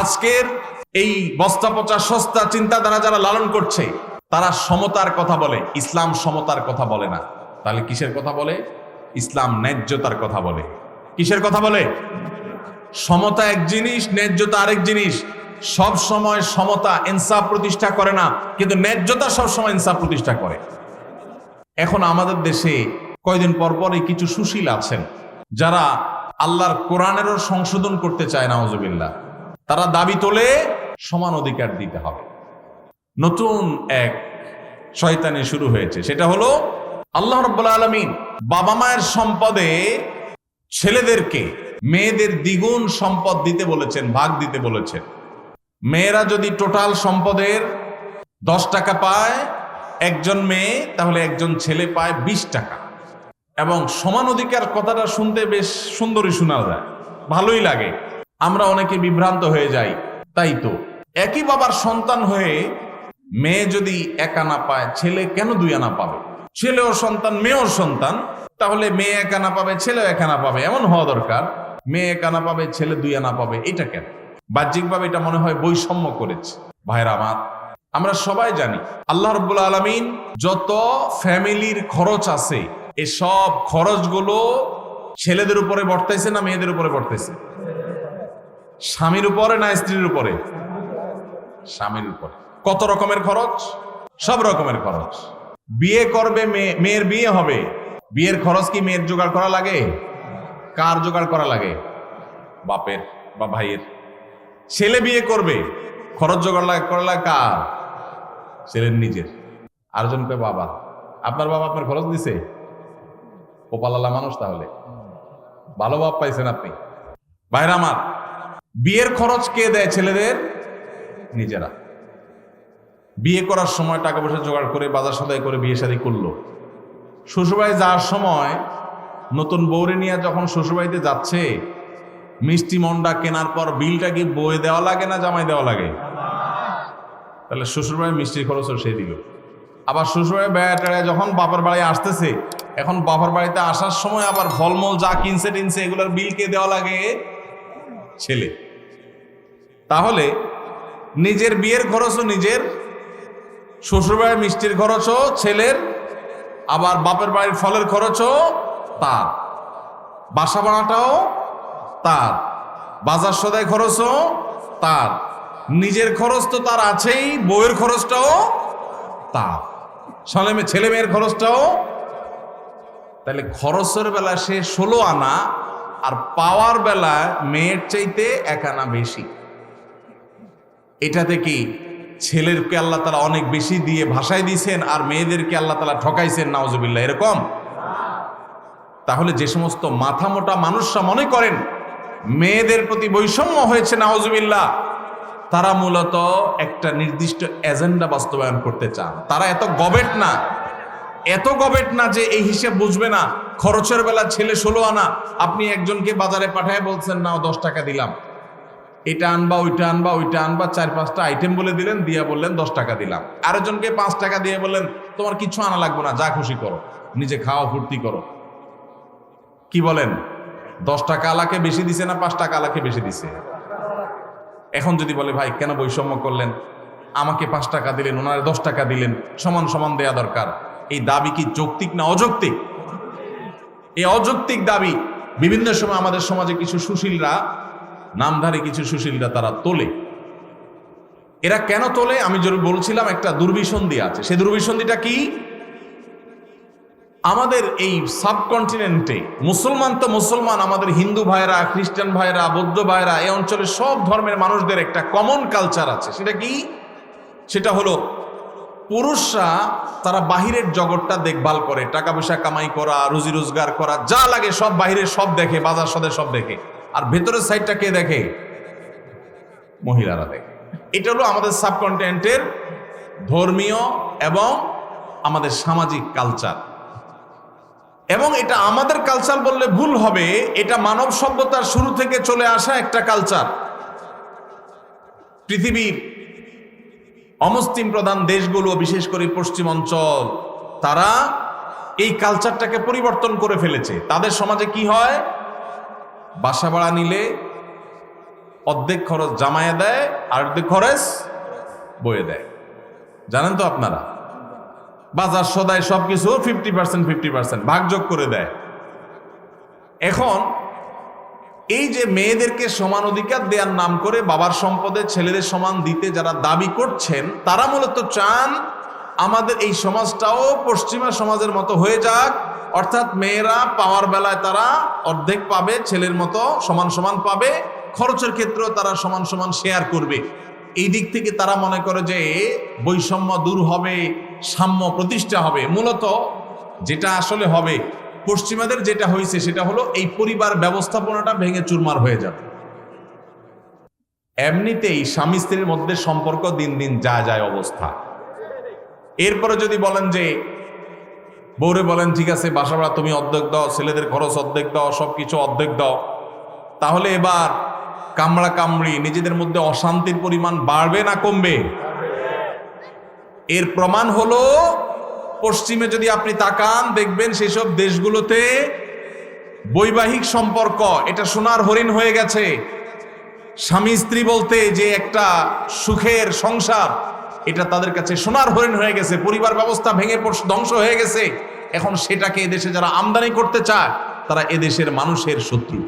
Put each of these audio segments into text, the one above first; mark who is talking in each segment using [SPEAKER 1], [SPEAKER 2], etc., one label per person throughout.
[SPEAKER 1] আজকের এই বস্তা পচা সস্তা চিন্তাধারা যারা লালন করছে, তারা সমতার কথা বলে, ইসলাম সমতার কথা বলে না। তাহলে কিসের কথা বলে? ইসলাম ন্যায্যতার কথা বলে। কিসের কথা বলে? সমতা এক জিনিস, ন্যায্যতা আরেক জিনিস। সব সময় সমতা ইনসাফ প্রতিষ্ঠা করে না, কিন্তু ন্যায্যতা সব সময় ইনসাফ প্রতিষ্ঠা করে। এখন আমাদের দেশে কয়দিন পর পরই কিছু সুশীল আছেন, যারা আল্লাহর কোরআনেরও সংশোধন করতে চায় নাওজবিল্লা তারা দাবি তোলে, সমান অধিকার দিতে হবে। নতুন এক শয়তানি শুরু হয়েছে। সেটা হলো, আল্লাহ রব্বুল আলমিন বাবা মায়ের সম্পদে ছেলেদেরকে মেয়েদের দ্বিগুণ সম্পদ দিতে বলেছেন, ভাগ দিতে বলেছেন। মেয়েরা যদি টোটাল সম্পদের দশ টাকা পায়, একজন মেয়ে, তাহলে একজন ছেলে পায় বিশ টাকা। এবং সমান অধিকার কথাটা শুনতে বেশ সুন্দরই শোনা যায়, ভালোই লাগে। আমরা অনেকে বিভ্রান্ত হয়ে যাই, তাই তো? একই বাবার সন্তান হয়ে মেয়ে যদি একা না পায়, ছেলে কেন দুই আনা পাবে? ছেলেও সন্তান, মেয়েও সন্তান, তাহলে মেয়ে এক আনা পাবে ছেলে এক আনা পাবে, এমন হওয়া দরকার। মেয়ে এক আনা পাবে, ছেলে দুই আনা পাবে, এটা কেন? বাহ্যিকভাবে এটা মনে হয় বৈষম্য করেছে। ভাইরা আমার, আমরা সবাই জানি, আল্লাহ রব্বুল আলমিন যত ফ্যামিলির খরচ আছে, এসব খরচগুলো ছেলেদের উপরে বর্তাইছে না মেয়েদের উপরে বর্তাইছে? স্বামীর উপরে না স্ত্রীর উপরে? স্বামীর উপরে। কত রকমের খরচ? সব রকমের খরচ। বিয়ে করবে মেয়ে মেয়ের বিয়ে হবে। বিয়ের খরচ কি মেয়ের জোগাড় করা লাগে? কার জোগাড় করা লাগে? বাপের বা ভাইয়ের। ছেলে বিয়ে করবে। খরচ জোগাড় লাগে, করা লাগে কার? ছেলের নিজের। আরেকজনকে বাবা, আপনার বাবা আপনার খরচ দিছে? ওপালালা মানুষ তাহলে। ভালো বাপ পাইছেন আপনি। বাইরে আমার বিয়ের খরচ কে দেয় ছেলেদের? নিজেরা। বিয়ে করার সময় টাকা পয়সা জোগাড় করে, বাজার সদাই করে বিয়ে শাদী করল। শ্বশুরবাড়ি যাওয়ার সময় নতুন বৌরে নিয়ে যখন শ্বশুরবাড়িতে যাচ্ছে, মিষ্টি মন্ডা কেনার পর বিলটা কি বয়ে দেওয়া লাগে না জামাই দেওয়া লাগে? তাহলে শ্বশুরবাড়ি মিষ্টির খরচও সে দিল। আবার শ্বশুরবাড়ি বেড়ায় যখন বাবার বাড়ি আসতেছে, এখন বাবার বাড়িতে আসার সময় আবার ফলমূল যা কিনছে টিনছে এগুলোর বিল কে দেওয়া লাগে? ছেলে। তাহলে নিজের বিয়ের খরচও নিজের, শ্বশুরবাড়ির মিষ্টির খরচও ছেলের, আবার বাপের বাড়ির ফলের খরচও তার। বাসা ভাড়াটাও তার, বাজার সদাই খরচও তার। নিজের খরচ তো তার আছেই বইয়ের খরচটাও তার। মেয়ে, ছেলে মেয়ের খরচটাও তাহলে খরচের বেলা সে ষোলো আনা আর পাওয়ার বেলা মেয়ের চাইতে এক আনা বেশি। এটাতে কি ছেলেরকে আল্লাহ তালা অনেক বেশি দিয়ে ভাষায় দিয়েছেন আর মেয়েদেরকে আল্লাহ তালা ঠকাইছেন নাওজবিল্লা এরকম? তাহলে যে সমস্ত মাথা মোটা মানুষরা মনে করেন মেয়েদের প্রতি বৈষম্য হয়েছে নাওজবিল্লা তারা মূলত একটা নির্দিষ্ট এজেন্ডা বাস্তবায়ন করতে চান। তারা এত গবেট না, এত গবেট না যে এই হিসেব বুঝবে না। খরচের বেলা ছেলে ষোলো আনা, আপনি একজনকে বাজারে পাঠায় বলছেন না দশ টাকা দিলাম। এটা আনবা, ওইটা আনবা ওইটা আনবা, চার পাঁচটা আইটেম বলে দিলেন, দিয়া বললেন, দশ টাকা দিলাম। আরেকজনকে পাঁচ টাকা দিয়ে বললেন, তোমার কিছু আনা লাগবে না, যা খুশি করো, নিজে খাওয়া ফুর্তি করো। কি বলেন? দশ টাকা আলাকে বেশি দিছে না পাঁচ টাকা আলাকে বেশি দিছে? এখন যদি বলে, ভাই, কেন বৈষম্য করলেন? আমাকে পাঁচ টাকা দিলেন, ওনারে দশ টাকা দিলেন, সমান সমান দেয়া দরকার। এই দাবি কি যৌক্তিক না অযৌক্তিক? এই অযৌক্তিক দাবি বিভিন্ন সময় আমাদের সমাজে কিছু সুশীলরা নামধারী কিছু সুশীলরা তারা তোলে। এরা কেন তোলে? আমি বলছিলাম, একটা দুর্বিসন্ধি আছে। সে দুর্বিসন্ধিটা কি? আমাদের এই সাবকন্টিনেন্টে মুসলমান তো মুসলমান, আমাদের হিন্দু ভাইরা খ্রিস্টান ভাইরা বৌদ্ধ ভাইরা এই অঞ্চলের সব ধর্মের মানুষদের একটা কমন কালচার আছে। সেটা কি? সেটা হলো পুরুষরা তারা বাহিরের জগৎটা দেখভাল করে। টাকা পয়সা কামাই করা, রুজি রোজগার করা, যা লাগে সব বাহিরের সব দেখে, বাজার সদে সব দেখে। আর ভেতরের সাইডটা কে দেখে? মহিলারা দেখে। এটা হলো আমাদের সাবকন্টিনেন্টের ধর্মীয় এবং আমাদের সামাজিক কালচার এবং এটা আমাদের কালচার বললে ভুল হবে, এটা মানব সভ্যতার শুরু থেকে চলে আসা একটা কালচার পৃথিবীর অমুসলিম প্রধান দেশগুলো, বিশেষ করে পশ্চিম অঞ্চল, তারা এই কালচারটাকে পরিবর্তন করে ফেলেছে। তাদের সমাজে কি হয়? বাসা ভাড়া নিলে অর্ধেক খরচ জামাইয়ে দেয়, আর অর্ধেক খরচ বয়ে দেয়। জানেন তো আপনারা? বাজার সদায় সবকিছু ফিফটি পার্সেন্ট ফিফটি পার্সেন্ট ভাগযোগ করে দেয়। এখন এই যে মেয়েদেরকে সমান অধিকার দেওয়ার নাম করে বাবার সম্পদে ছেলেদের সমান দিতে যারা দাবি করছেন, তারা মূলত চান আমাদের এই সমাজটাও পশ্চিমা সমাজের মতো হয়ে যাক অর্থাৎ মেয়েরা পাওয়ার বেলায় তারা অর্ধেক পাবে, ছেলের মতো সমান সমান পাবে, খরচের ক্ষেত্রেও তারা সমান সমান শেয়ার করবে। এই দিক থেকে তারা মনে করে যে বৈষম্য দূর হবে, সাম্য প্রতিষ্ঠা হবে। মূলত যেটা আসলে হবে, পশ্চিমাদের যেটা হয়েছে সেটা হলো এই পরিবার ব্যবস্থাপনাটা ভেঙে চুরমার হয়ে যাবে। এমনিতেই স্বামী স্ত্রীর মধ্যে সম্পর্ক দিন দিন যা যায় অবস্থা। এরপরে যদি বলেন যে বৌরে বলেন, ঠিক আছে বাসা ভাড়া তুমি অর্ধেক দাও, ছেলেদের খরচ অর্ধেক দাও সব কিছু অর্ধেক দাও। তাহলে এবার কামড়া কামড়ি, নিজেদের মধ্যে অশান্তির পরিমাণ বাড়বে না কমবে? এর প্রমাণ হলো, পশ্চিমে যদি আপনি তাকান, দেখবেন সেসব দেশগুলোতে বৈবাহিক সম্পর্ক, এটা সোনার হরিণ হয়ে গেছে। স্বামী স্ত্রী বলতে যে একটা সুখের সংসার এটা তাদের কাছে সোনার হরিণ হয়ে গেছে, পরিবার ব্যবস্থা ভেঙে ধ্বংস হয়ে গেছে। এখন সেটাকে এদেশে যারা আমদানি করতে চায়, তারা এদেশের মানুষের শত্রু।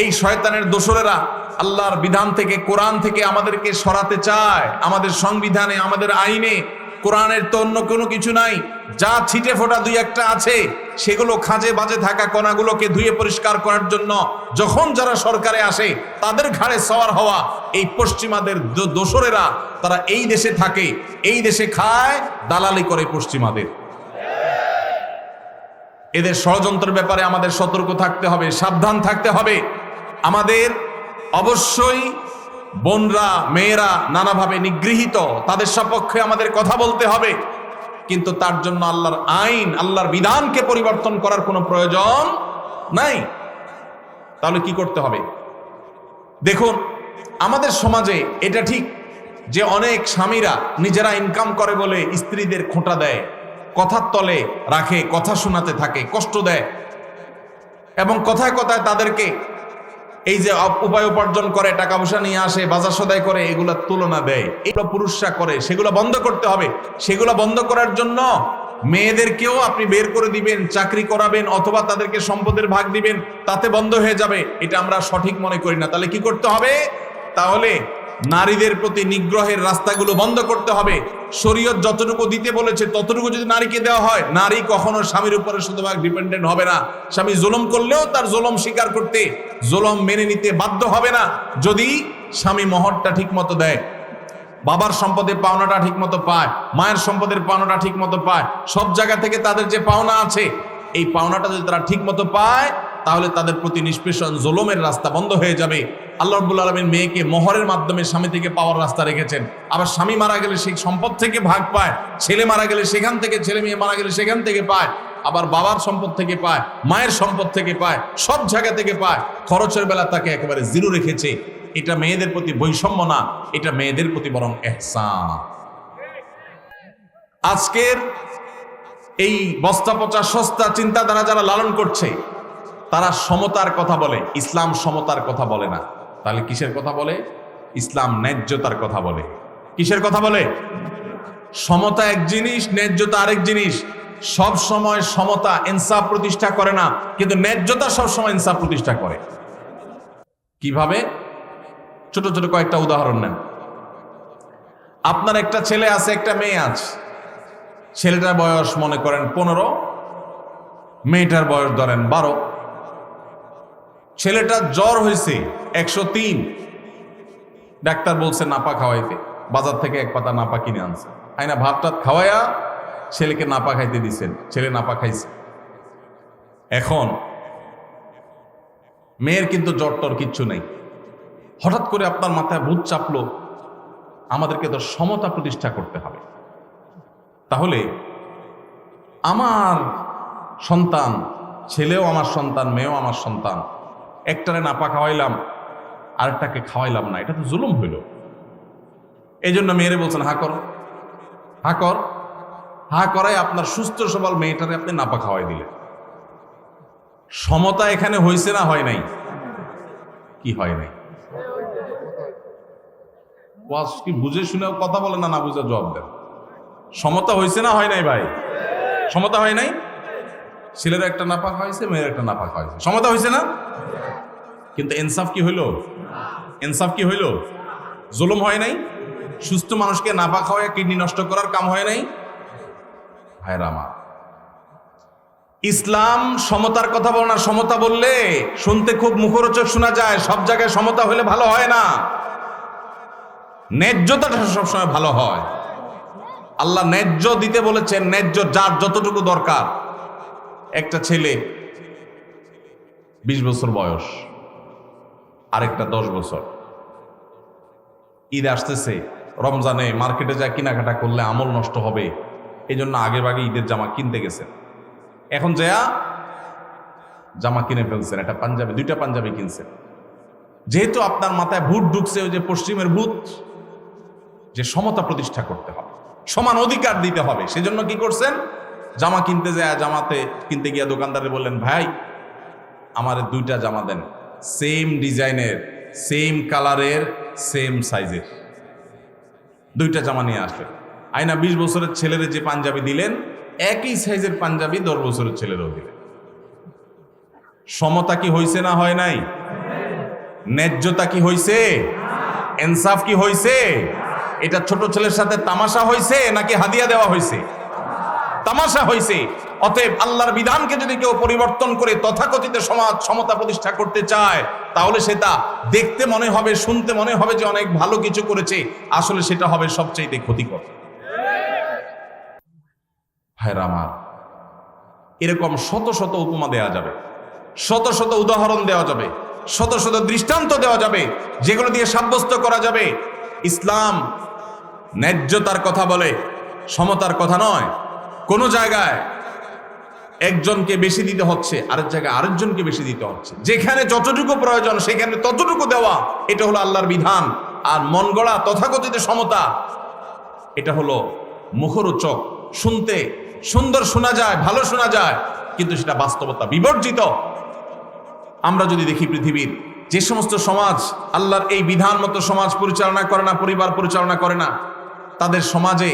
[SPEAKER 1] এই শয়তানের দোসরেরা আল্লাহর বিধান থেকে, কোরআন থেকে আমাদেরকে সরাতে চায়। আমাদের সংবিধানে, আমাদের আইনে কোরআনের তো অন্য কোনো কিছু নাই। যা ছিটে ফোটা দুই একটা আছে, সেগুলো খাঁজে বাজে থাকা কণাগুলোকে ধুয়ে পরিষ্কার করার জন্য যখন যারা সরকারে আসে, তাদের ঘাড়ে সওয়ার হওয়া এই পশ্চিমাদের দোসরেরা, তারা এই দেশে থাকে, এই দেশে খায়, দালালি করে পশ্চিমাদের। এদের ষড়যন্ত্রের ব্যাপারে আমাদের সতর্ক থাকতে হবে, সাবধান থাকতে হবে। আমাদের অবশ্যই বোনরা, মেয়েরা নানাভাবে নিগৃহীত, তাদের সপক্ষে আমাদের কথা বলতে হবে। কিন্তু তার জন্য আল্লাহর আইন, আল্লাহর বিধানকে পরিবর্তন করার কোনো প্রয়োজন নাই। তাহলে কি করতে হবে? দেখুন, আমাদের সমাজে এটা ঠিক যে অনেক স্বামীরা নিজেরা ইনকাম করে বলে স্ত্রীদের খোঁটা দেয়, কথার তলে রাখে, কথা শোনাতে থাকে, কষ্ট দেয় এবং কথায় কথায় তাদেরকে এই যে উপায় উপার্জন করে টাকা পয়সা নিয়ে আসে, বাজার সদাই করে, এগুলা তুলনা দেয় এগুলো পুরুষরা করে, সেগুলো বন্ধ করতে হবে। সেগুলো বন্ধ করার জন্য মেয়েদেরকেও আপনি বের করে দিবেন, চাকরি করাবেন, অথবা তাদেরকে সম্পদের ভাগ দিবেন, তাতে বন্ধ হয়ে যাবে। এটা আমরা সঠিক মনে করি না। তাহলে কি করতে হবে? তাহলে নারীদের প্রতি নিগ্রহের রাস্তাগুলো বন্ধ করতে হবে। শরীয়ত যতটুকু দিতে বলেছে, ততটুকু যদি নারীকে দেওয়া হয়, নারী কখনো স্বামীর উপরে শুধুমাত্র ডিপেন্ডেন্ট হবে না। স্বামী জুলম করলেও তার জুলম স্বীকার করতে, জুলম মেনে নিতে বাধ্য হবে না। যদি স্বামী মহরটা ঠিক মতো দেয়, বাবার সম্পদের পাওনাটা ঠিক মতো পায়, মায়ের সম্পদের পাওনাটা ঠিক মতো পায়, সব জায়গা থেকে তাদের যে পাওনা আছে, এই পাওনাটা যদি তারা ঠিক মতো পায় তাহলে তাদের প্রতি নিষ্পেষণ, জোলমের রাস্তা বন্ধ হয়ে যাবে। আল্লাহ রব্বুল আলমীর মেয়েকে মোহরের মাধ্যমে স্বামী থেকে পাওয়ার রাস্তা রেখেছেন। আবার স্বামী মারা গেলে সেই সম্পদ থেকে ভাগ পায়, ছেলে মারা গেলে সেখান থেকে, ছেলে মেয়ে মারা গেলে সেখান থেকে পায়, আবার বাবার সম্পদ থেকে পায়, মায়ের সম্পদ থেকে পায়, সব জায়গা থেকে পায়, খরচের বেলা তাকে একেবারে জিরো রেখেছে। এটা মেয়েদের প্রতি বৈষম্য না, এটা মেয়েদের প্রতি বরং এহসান। আজকের এই বস্তা পচা সস্তা চিন্তাধারা যারা লালন করছে তারা সমতার কথা বলে, ইসলাম সমতার কথা বলে না। তাহলে কিসের কথা বলে? ইসলাম ন্যায্যতার কথা বলে। কিসের কথা বলে? সমতা এক জিনিস, ন্যায্যতা আরেক জিনিস। সব সময় সমতা ইনসাফ প্রতিষ্ঠা করে না, কিন্তু ন্যায্যতা সব সময় ইনসাফ প্রতিষ্ঠা করে। কীভাবে? ছোট ছোট কয়েকটা উদাহরণ নেন। আপনার একটা ছেলে আছে, একটা মেয়ে আছে। ছেলেটার বয়স মনে করেন পনেরো, মেয়েটার বয়স ধরেন বারো। ছেলেটার জ্বর হয়েছে, একশো তিন। ডাক্তার বলছে, নাপা খাওয়াইতে। বাজার থেকে এক পাতা নাপা কিনে আনছে। আইনা ভাত টাত খাওয়াইয়া ছেলেকে নাপা খাইতে দিছেন। ছেলে নাপা খাইছে। এখন মেয়ের কিন্তু জ্বর টর কিচ্ছু নেই। হঠাৎ করে আপনার মাথায় ভূত চাপলো, আমাদেরকে তো সমতা প্রতিষ্ঠা করতে হবে। তাহলে আমার সন্তান, ছেলেও আমার সন্তান, মেয়েও আমার সন্তান একটারে নাপা খাওয়াইলাম, আরেকটাকে খাওয়াইলাম না, এটা তো জুলুম হইল। এই জন্য মেয়েরে বলছেন, হা কর হা কর, হা করাই আপনার সুস্থ সবল মেয়েটারে আপনি নাপা খাওয়াই দিলেন। সমতা এখানে হয়েছে না হয় নাই? কি হয় নাই? কি বুঝে শুনে কথা বলে না না বুঝে জবাব দেন? সমতা হয়েছে না হয় নাই ভাই? সমতা হয় নাই? ছেলের একটা নাপাক হয়েছে, মেয়ের একটা নাপাক হয়েছে। সমতা হয়েছে না? কিন্তু ইনসাফ কি হইল? ইনসাফ কি হইল? জুলুম হয় নাই? সুস্থ মানুষকে নাপাক হয়ে কিডনি নষ্ট করার কাম হয় নাই? ভাইরা আমার, ইসলাম সমতার কথা বলে না, সমতা বললে শুনতে খুব মুখরোচক শোনা যায়। সব জায়গায় সমতা হলে ভালো হয় না। ন্যায্যতাটা সবসময় ভালো হয়। আল্লাহ ন্যায্য দিতে বলেছেন, ন্যায্য যার যতটুকু দরকার। একটা ছেলে, বিশ বছর বয়স, আরেকটা দশ বছর। ঈদ আসতেছে, রমজানে মার্কেটে যা কেনাকাটা করলে আমল নষ্ট হবে। এই জন্য আগে ভাগে ঈদের জামা কিনতে গেছেন। এখন যা জামা কিনে ফেলছেন, একটা পাঞ্জাবি, দুইটা পাঞ্জাবি কিনছেন। যেহেতু আপনার মাথায় ভূত ঢুকছে, ওই যে পশ্চিমের ভূত, যে সমতা প্রতিষ্ঠা করতে হবে, সমান অধিকার দিতে হবে। সেজন্য কি করছেন? জামা কিনতে যায় জামাতে কিনতে গিয়া দোকানদারে বললেন, ভাই, আমার দুইটা জামা দেন। সেম ডিজাইনের, সেম কালারের, সেম সাইজের। দুইটা জামা নিয়ে আসলেন। আয়না বিশ বছরের ছেলের যে পাঞ্জাবি দিলেন, একই সাইজের পাঞ্জাবি দশ বছরের ছেলেরও দিলেন। সমতা কি হয়েছে না হয় নাই? ন্যায্যতা কি হয়েছে এনসাফ কি হয়েছে এটা ছোট ছেলের সাথে তামাশা হয়েছে নাকি হাদিয়া দেওয়া হয়েছে তামাশা হয়েছে অতএব আল্লাহর বিধানকে যদি কেউ পরিবর্তন করে তথাকথিত সমাজ সমতা প্রতিষ্ঠা করতে চায়, তাহলে সেটা দেখতে মনে হবে, শুনতে মনে হবে যে অনেক ভালো কিছু করেছে। আসলে সেটা হবে সবচেয়ে ক্ষতিকর। ভাইরা এরকম শত শত উপমা দেওয়া যাবে, শত শত উদাহরণ দেওয়া যাবে, শত শত দৃষ্টান্ত দেওয়া যাবে, যেগুলো দিয়ে সাব্যস্ত করা যাবে। ইসলাম ন্যায্যতার কথা বলে, সমতার কথা নয়। কোন জায়গায় একজনকে বেশি দিতে হচ্ছে, আরেক জায়গায় আরেকজনকে বেশি দিতে হচ্ছে। যেখানে যতটুকু প্রয়োজন, সেখানে ততটুকু দেওয়া, এটা হলো আল্লাহর বিধান। আর মন গড়া, তথাকথিত সমতা, এটা হলো মুখরোচক। শুনতে সুন্দর শোনা যায়, ভালো শোনা যায়, কিন্তু সেটা বাস্তবতা বিবর্জিত। আমরা যদি দেখি পৃথিবীর যে সমস্ত সমাজ, আল্লাহর এই বিধান মতো সমাজ পরিচালনা করে না, পরিবার পরিচালনা করে না, তাদের সমাজে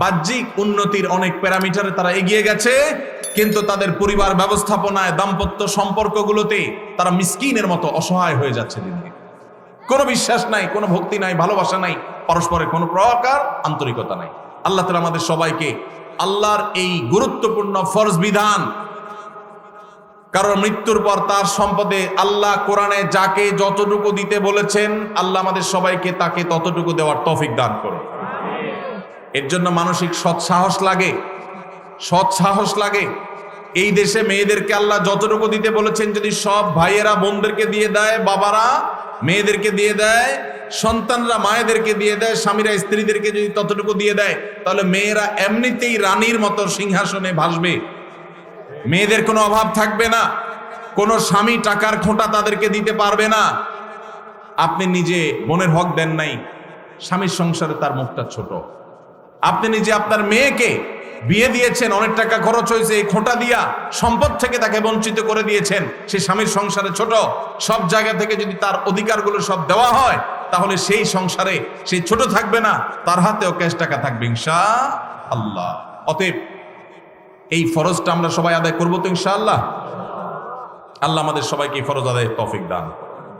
[SPEAKER 1] বাহ্যিক উন্নতির অনেক প্যারামিটারে তারা এগিয়ে গেছে, কিন্তু তাদের পরিবার ব্যবস্থাপনায় দাম্পত্য সম্পর্কগুলোতে তারা মিসকিনের মতো অসহায় হয়ে যাচ্ছে দিন কোনো বিশ্বাস নাই, কোনো ভক্তি নাই, ভালোবাসা নাই, পরস্পরের কোনো প্রকার আন্তরিকতা নাই। আল্লাহ তালা আমাদের সবাইকে আল্লাহর এই গুরুত্বপূর্ণ ফরজ বিধান, কারণ মৃত্যুর পর তার সম্পদে আল্লাহ কোরআনে যাকে যতটুকু দিতে বলেছেন, আল্লাহ আমাদের সবাইকে তাকে ততটুকু দেওয়ার তফিক দান করুন। এর জন্য মানসিক সৎসাহস লাগে। সৎসাহস লাগে। এই দেশে মেয়েদেরকে আল্লাহ যতটুকু দিতে বলেছেন, যদি সব ভাইয়েরা বোনদেরকে দিয়ে দেয়, বাবারা মেয়েদেরকে দিয়ে দেয়, সন্তানরা মায়েদেরকে দিয়ে দেয়, স্বামীরা স্ত্রীদেরকে যদি ততটুকু দিয়ে দেয়, তাহলে মেয়েরা এমনিতেই রানীর মতো সিংহাসনে ভাসবে। মেয়েদের কোনো অভাব থাকবে না। কোনো স্বামী টাকার খোঁটা তাদেরকে দিতে পারবে না। আপনি নিজে মনের হক দেন নাই, স্বামীর সংসারে তার মুখটা ছোট। আপনি নিজে আপনার মেয়েকে বিয়ে দিয়েছেন, অনেক টাকা খরচ হয়েছে, এই খোঁটা দিয়া সম্পদ থেকে তাকে বঞ্চিত করে দিয়েছেন। সে স্বামীর সংসারে ছোট, সব জায়গা থেকে যদি তার অধিকারগুলো সব দেওয়া হয়, তাহলে সেই সংসারে সে ছোট থাকবে না, তার হাতেও ক্যাশ টাকা থাকবে ইনশা আল্লাহ অতএব এই ফরজটা আমরা সবাই আদায় করব তো, ইনশাআল্লাহ? আল্লাহ আমাদের সবাইকে ফরজ আদায় তফিক দান।